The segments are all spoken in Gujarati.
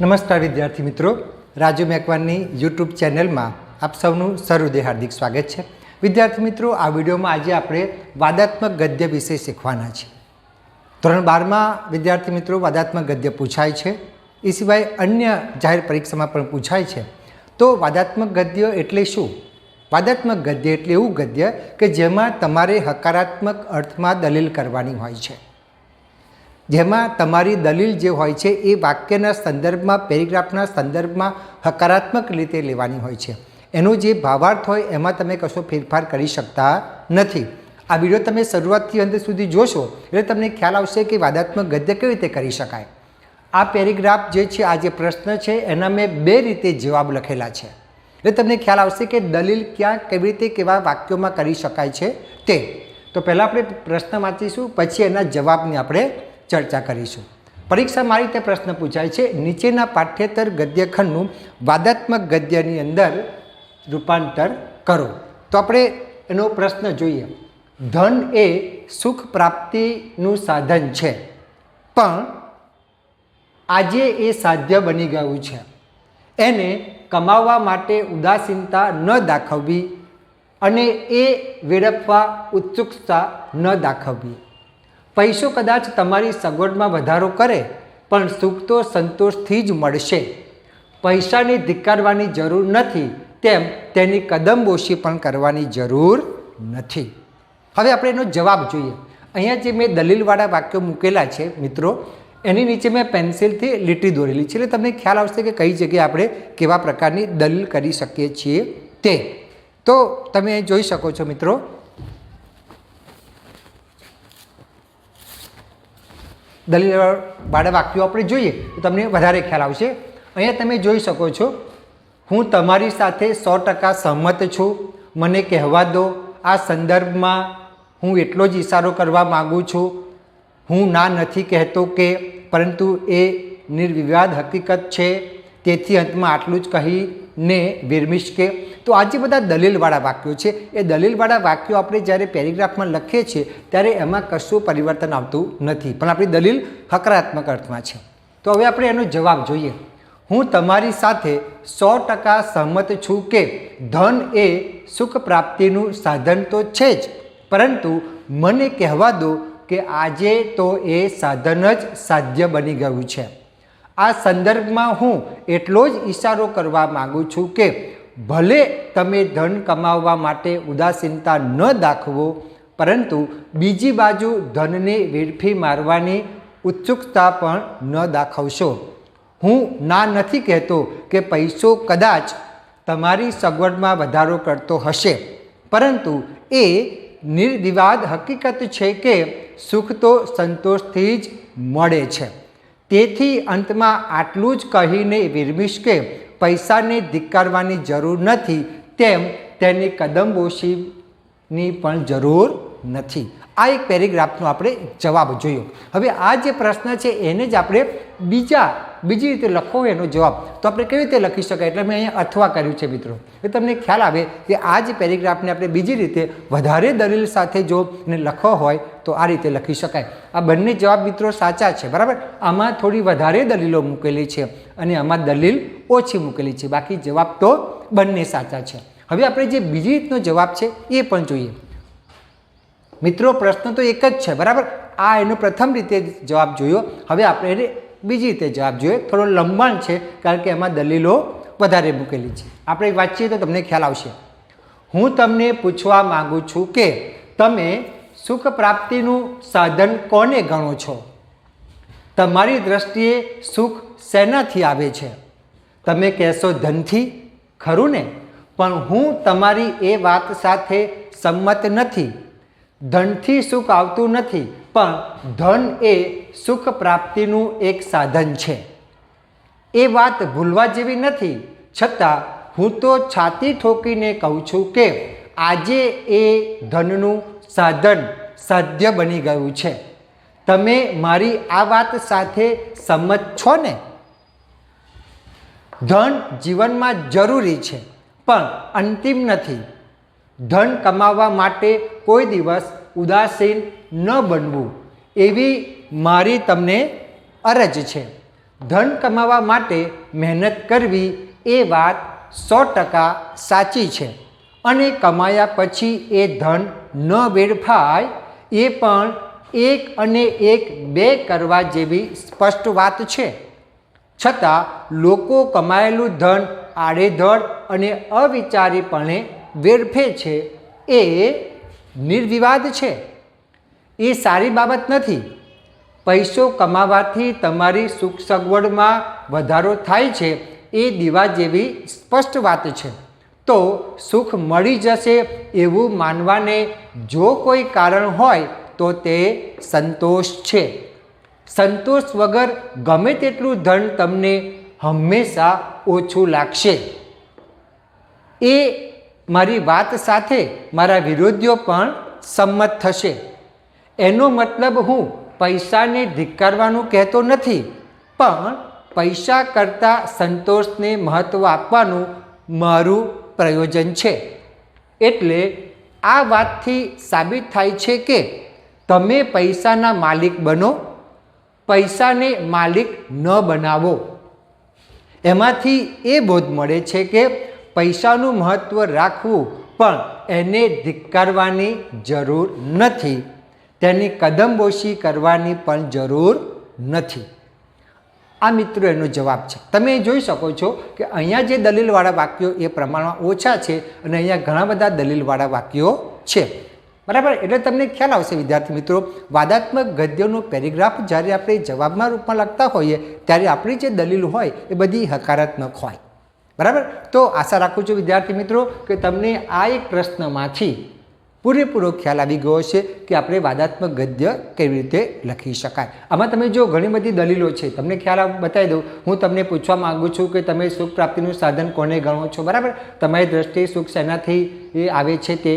નમસ્કાર વિદ્યાર્થી મિત્રો. રાજુ મેકવાનની યુટ્યુબ ચેનલમાં આપ સૌનું સહૃદય હાર્દિક સ્વાગત છે. વિદ્યાર્થી મિત્રો, આ વિડીયોમાં આજે આપણે વાદાત્મક ગદ્ય વિશે શીખવાના છે ધોરણ બારમાં વિદ્યાર્થી મિત્રો, વાદાત્મક ગદ્ય પૂછાય છે. એ સિવાય અન્ય જાહેર પરીક્ષામાં પણ પૂછાય છે. તો વાદાત્મક ગદ્ય એટલે શું? વાદાત્મક ગદ્ય એટલે એવું ગદ્ય કે જેમાં તમારે હકારાત્મક અર્થમાં દલીલ કરવાની હોય છે. જેમાં તમારી દલીલ જે હોય છે એ વાક્યના સંદર્ભમાં, પેરેગ્રાફના સંદર્ભમાં હકારાત્મક રીતે લેવાની હોય છે. એનો જે ભાવાર્થ હોય એમાં તમે કશો ફેરફાર કરી શકતા નથી. આ વીડિયો તમે શરૂઆતથી અંત સુધી જોશો એટલે તમને ખ્યાલ આવશે કે વાદાત્મક ગદ્ય કેવી રીતે કરી શકાય. આ પેરેગ્રાફ જે છે, આ જે પ્રશ્ન છે, એના મેં બે રીતે જવાબ લખેલા છે. એટલે તમને ખ્યાલ આવશે કે દલીલ ક્યાં કેવી રીતે કેવા વાક્યોમાં કરી શકાય છે તે. તો પહેલાં આપણે પ્રશ્ન વાંચીશું, પછી એના જવાબની આપણે ચર્ચા કરીશું. પરીક્ષામાં આ રીતે પ્રશ્ન પૂછાય છે, નીચેના પાઠ્યેતર ગદ્યખંડનું વાદાત્મક ગદ્યની અંદર રૂપાંતર કરો. તો આપણે એનો પ્રશ્ન જોઈએ. ધન એ સુખ પ્રાપ્તિનું સાધન છે, પણ આજે એ સાધ્ય બની ગયું છે. એને કમાવવા માટે ઉદાસીનતા ન દાખવવી અને એ વેડફવા ઉત્સુકતા ન દાખવવી. પૈસો કદાચ તમારી સગવડમાં વધારો કરે, પણ સુખ તો સંતોષથી જ મળશે. પૈસાને ધિક્કારવાની જરૂર નથી, તેમ તેની કદમબોશી પણ કરવાની જરૂર નથી. હવે આપણે એનો જવાબ જોઈએ. અહીંયા જે મેં દલીલવાળા વાક્યો મૂકેલા છે, મિત્રો, એની નીચે મેં પેન્સિલથી લીટી દોરેલી છે. એટલે તમને ખ્યાલ આવશે કે કઈ જગ્યાએ આપણે કેવા પ્રકારની દલીલ કરી શકીએ છીએ તે. તો તમે જોઈ શકો છો, મિત્રો દલીલવાળા વાક્યો આપણે જોઈએ, તો તમને વધારે ખ્યાલ આવશે. અહીંયા તમે જોઈ શકો છો, હું તમારી સાથે સો ટકા સહમત છું, મને કહેવા દો, આ સંદર્ભમાં હું એટલો જ ઇશારો કરવા માગું છું. હું ના નથી કહેતો કે, પરંતુ એ નિર્વિવાદ હકીકત છે. તેથી અંતમાં આટલું જ કહીને વિરમીશ કે. તો આ જે બધા દલીલવાળા વાક્યો છે, એ દલીલવાળા વાક્યો આપણે જ્યારે પેરેગ્રાફમાં લખીએ છીએ, ત્યારે એમાં કશું પરિવર્તન આવતું નથી. પણ આપણી દલીલ હકારાત્મક અર્થમાં છે. તો હવે આપણે એનો જવાબ જોઈએ. હું તમારી સાથે સો ટકા સહમત છું કે ધન એ સુખ પ્રાપ્તિનું સાધન તો છે જ, પરંતુ મને કહેવા દો કે આજે તો એ સાધન જ સાધ્ય બની ગયું છે. આ સંદર્ભમાં હું એટલો જ ઈશારો કરવા માગું છું કે ભલે તમે ધન કમાવવા માટે ઉદાસીનતા ન દાખવો, પરંતુ બીજી બાજુ ધનને વેડફી મારવાની ઉત્સુકતા પણ ન દાખવશો. હું ના નથી કહેતો કે પૈસો કદાચ તમારી સગવડમાં વધારો કરતો હશે, પરંતુ એ નિર્દિવાદ હકીકત છે કે સુખ તો સંતોષથી જ મળે છે. તેથી અંતમાં આટલું જ કહીને વિર્મિષ્કે પૈસાને ધિક્કારવાની જરૂર નથી, તેમ તેની કદમબોશીની પણ જરૂર નથી. આ એક પેરેગ્રાફનો આપણે જવાબ જોયો. હવે આ જે પ્રશ્ન છે, એને જ આપણે બીજા, બીજી રીતે લખવો એનો જવાબ. તો આપણે કેવી રીતે લખી શકાય? એટલે મેં અહીંયા અથવા કર્યું છે મિત્રો. એ તમને ખ્યાલ આવે કે આ જ પેરેગ્રાફને આપણે બીજી રીતે વધારે દલીલ સાથે જો ને લખવો હોય, તો આ રીતે લખી શકાય. આ બંને જવાબ મિત્રો સાચા છે, બરાબર? આમાં થોડી વધારે દલીલો મૂકેલી છે અને આમાં દલીલ ઓછી મૂકેલી છે. બાકી જવાબ તો બંને સાચા છે. હવે આપણે જે બીજી રીતનો જવાબ છે, એ પણ જોઈએ. મિત્રો, પ્રશ્ન તો એક જ છે, બરાબર? આ એનો પ્રથમ રીતે જવાબ જોયો. હવે આપણે એને બીજી રીતે જવાબ જોઈએ થોડો લંબાણ છે, કારણ કે એમાં દલીલો વધારે મૂકેલી છે. આપણે વાંચીએ તો તમને ખ્યાલ આવશે. હું તમને પૂછવા માગું છું કે તમે સુખ પ્રાપ્તિનું સાધન કોને ગણો છો? તમારી દ્રષ્ટિએ સુખ શેનાથી આવે છે? તમે કહેશો ધનથી? ખરું ને? પણ હું તમારી એ વાત સાથે સંમત નથી. ધનથી સુખ આવતું નથી, પણ ધન એ સુખ પ્રાપ્તિનું એક સાધન છે. એ વાત ભૂલવા જેવી નથી, છતાં હું તો છાતી ઠોકીને કહું છું કે આજે એ ધનનું સાધન સાધ્ય બની ગયું છે. તમે મારી આ વાત સાથે સંમત છો ને? ધન જીવનમાં જરૂરી છે, પણ અંતિમ નથી. ધન કમાવવા માટે કોઈ દિવસ ઉદાસીન ન બનવું એવી મારી તમને અરજ છે. ધન કમાવા માટે મહેનત કરવી એ વાત સો ટકા સાચી છે અને કમાયા પછી એ ધન ન વેડફાય એ પણ એક અને એક બે કરવા જેવી સ્પષ્ટ વાત છે. છતાં લોકો કમાયેલું ધન આડેધડ અને અવિચારીપણે વેડફે છે એ નિર્વિવાદ છે. એ સારી બાબત નથી. પૈસો કમાવાથી તમારી સુખ સગવડમાં વધારો થાય છે એ દીવા જેવી સ્પષ્ટ વાત છે. તો સુખ મળી જશે એવું માનવાને જો કોઈ કારણ હોય તો તે સંતોષ છે. સંતોષ વગર ગમે તેટલું ધન તમને હંમેશા ઓછું લાગશે. એ મારી વાત સાથે મારા વિરોધીઓ પણ સંમત થશે. એનો મતલબ હું પૈસાને ધિક્કારવાનું કહેતો નથી, પણ પૈસા કરતાં સંતોષને મહત્ત્વ આપવાનું મારું પ્રયોજન છે. એટલે આ વાતથી સાબિત થાય છે કે તમે પૈસાના માલિક બનો, પૈસાને માલિક ન બનાવો. એમાંથી એ બોધ મળે છે કે પૈસાનું મહત્ત્વ રાખવું પણ એને ધિક્કારવાની જરૂર નથી. તેની કદમબોશી કરવાની પણ જરૂર નથી. આ મિત્રો એનો જવાબ છે. તમે જોઈ શકો છો કે અહીંયા જે દલીલવાળા વાક્યો એ પ્રમાણમાં ઓછા છે અને અહીંયા ઘણા બધા દલીલવાળા વાક્યો છે. બરાબર? એટલે તમને ખ્યાલ આવશે વિદ્યાર્થી મિત્રો, વાદાત્મક ગદ્યનો પેરેગ્રાફ જ્યારે આપણે જવાબમાં રૂપમાં લખતા હોઈએ, ત્યારે આપણી જે દલીલ હોય એ બધી હકારાત્મક હોય. બરાબર? તો આશા રાખું છું, વિદ્યાર્થી મિત્રો, કે તમને આ એક પ્રશ્નમાંથી પૂરેપૂરો ખ્યાલ આવી ગયો છે કે આપણે વાદાત્મક ગદ્ય કેવી રીતે લખી શકાય. આમાં તમે જો ઘણી બધી દલીલો છે, તમને ખ્યાલ બતાવી દઉં. હું તમને પૂછવા માગું છું કે તમે સુખ પ્રાપ્તિનું સાધન કોને ગણો છો, બરાબર? તમારી દ્રષ્ટિએ સુખ શેનાથી એ આવે છે તે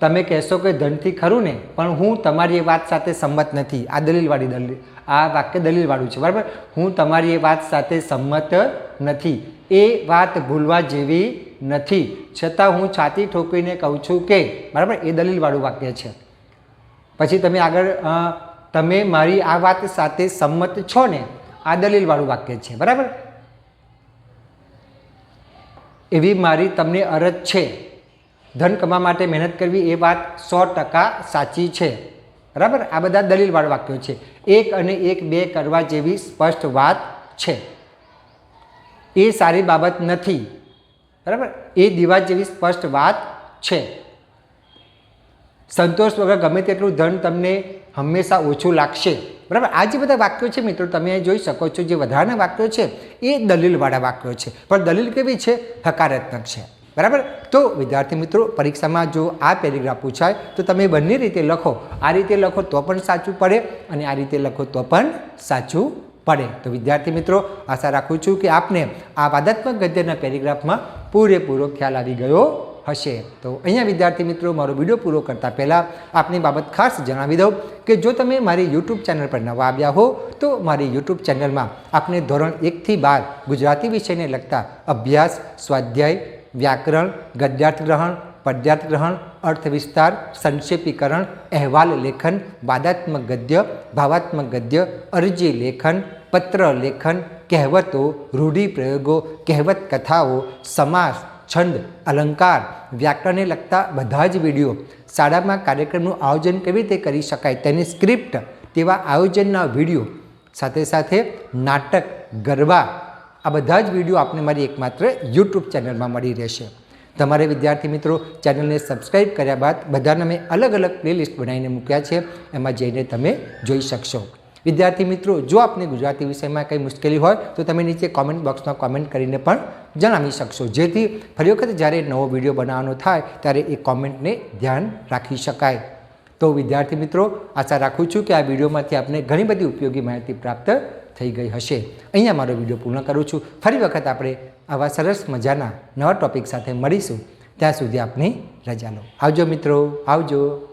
તમે કહેશો કે ધનથી ખરું ને, પણ હું તમારી એ વાત સાથે સંમત નથી. આ દલીલવાળી દલીલ આ વાક્ય દલીલવાળું છે, બરાબર? હું તમારી એ વાત સાથે સંમત નથી. એ વાત ભૂલવા જેવી નથી. છતાં હું છાતી ઠોકીને કહું છું કે, બરાબર? એ દલીલવાળું વાક્ય છે. પછી તમે આગળ તમે મારી આ વાત સાથે સંમત છો ને, આ દલીલવાળું વાક્ય છે, બરાબર? એવી મારી તમને અરજ છે. ધન કમાવા માટે મહેનત કરવી એ વાત સો ટકા સાચી છે. બરાબર? આ બધા દલીલવાળા વાક્યો છે. એક અને એક બે કરવા જેવી સ્પષ્ટ વાત છે. એ સારી બાબત નથી. બરાબર? એ દીવા જેવી સ્પષ્ટ વાત છે. સંતોષ વગર ગમે તેટલું ધન તમને હંમેશા ઓછું લાગશે. બરાબર? આ જે બધા વાક્યો છે મિત્રો, તમે જોઈ શકો છો, જે વધારાના વાક્યો છે, એ દલીલવાળા વાક્યો છે. પણ દલીલ કેવી છે? હકારાત્મક છે. બરાબર? તો વિદ્યાર્થી મિત્રો, પરીક્ષામાં જો આ પેરેગ્રાફ પૂછાય, તો તમે બંને રીતે લખો. આ રીતે લખો તો પણ સાચું પડે અને આ રીતે લખો તો પણ સાચું પડે. તો વિદ્યાર્થી મિત્રો, આશા રાખું છું કે આપને આ વાદાત્મક ગદ્યના પેરેગ્રાફમાં પૂરેપૂરો ખ્યાલ આવી ગયો હશે. તો અહીંયા વિદ્યાર્થી મિત્રો, મારો વીડિયો પૂરો કરતાં પહેલાં આપની બાબત ખાસ જણાવી દઉં કે જો તમે મારી યુટ્યુબ ચેનલ પર નવા આવ્યા હો, તો મારી યુટ્યુબ ચેનલમાં આપને ધોરણ એકથી બાર ગુજરાતી વિષયને લગતા અભ્યાસ, સ્વાધ્યાય વ્યાકરણ, ગદ્યાર્થ ગ્રહણ, પદ્યાર્થ ગ્રહણ, અર્થ સંક્ષેપીકરણ, અહેવાલ લેખન, વાદાત્મક ગદ્ય, ભાવાત્મક ગદ્ય, અરજી લેખન, પત્ર લેખન, કહેવતો, રૂઢિપ્રયોગો, કહેવત કથાઓ, સમાસ, છંદ, અલંકાર, વ્યાકરણને લગતા બધા જ વીડિયો. શાળામાં કાર્યક્રમનું આયોજન કેવી રીતે કરી શકાય તેની સ્ક્રિપ્ટ, તેવા આયોજનના વીડિયો. સાથે સાથે નાટક, ગરબા આ બધા જ વીડિયો આપને મારી એકમાત્ર યુટ્યુબ ચેનલમાં મળી રહેશે. તમારે વિદ્યાર્થી મિત્રો, ચેનલને સબસ્ક્રાઈબ કર્યા બાદ બધાને મેં અલગ અલગ પ્લેલિસ્ટ બનાવીને મૂક્યા છે, એમાં જઈને તમે જોઈ શકશો. વિદ્યાર્થી મિત્રો, જો આપને ગુજરાતી વિષયમાં કંઈ મુશ્કેલી હોય, તો તમે નીચે કોમેન્ટ બોક્સમાં કોમેન્ટ કરીને પણ જણાવી શકશો. જેથી ફરી વખત જ્યારે નવો વીડિયો બનાવવાનો થાય, ત્યારે એ કોમેન્ટને ધ્યાન રાખી શકાય. તો વિદ્યાર્થી મિત્રો, આશા રાખું છું કે આ વિડીયોમાંથી આપને ઘણી બધી ઉપયોગી માહિતી પ્રાપ્ત થઈ ગઈ હશે. અહીંયા મારો વીડિયો પૂર્ણ કરું છું. ફરી વખત આપણે આવા સરસ મજાના નવા ટોપિક સાથે મળીશું. ત્યાં સુધી આપની રજા લો. આવજો મિત્રો. આવજો.